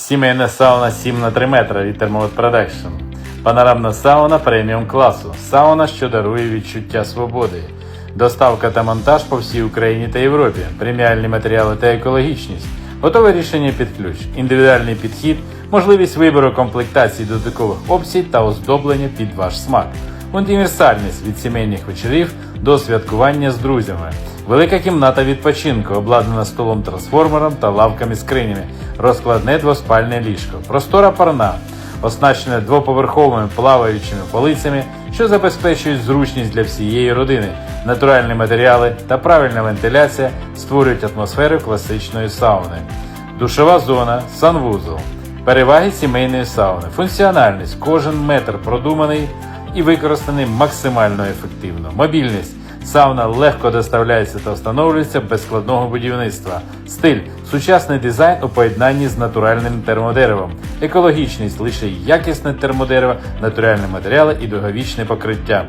Сімейна сауна 7 на 3 метри від Thermowet Production. Панорамна сауна преміум класу. Сауна, що дарує відчуття свободи. Доставка та монтаж по всій Україні та Європі. Преміальні матеріали та екологічність. Готове рішення під ключ. Індивідуальний підхід, можливість вибору комплектацій додаткових опцій та оздоблення під ваш смак. Універсальність від сімейних вечорів до святкування з друзями. Велика кімната відпочинку, обладнана столом трансформером та лавками скринями, розкладне двоспальне ліжко, простора парна, оснащене двоповерховими плаваючими полицями, що забезпечують зручність для всієї родини. Натуральні матеріали та правильна вентиляція створюють атмосферу класичної сауни. Душова зона, санвузол. Переваги сімейної сауни. Функціональність. Кожен метр продуманий і використаний максимально ефективно. Мобільність. Сауна легко доставляється та встановлюється без складного будівництва. Стиль сучасний дизайн у поєднанні з натуральним термодеревом. Екологічність лише якісне термодерево, натуральні матеріали і довговічне покриття.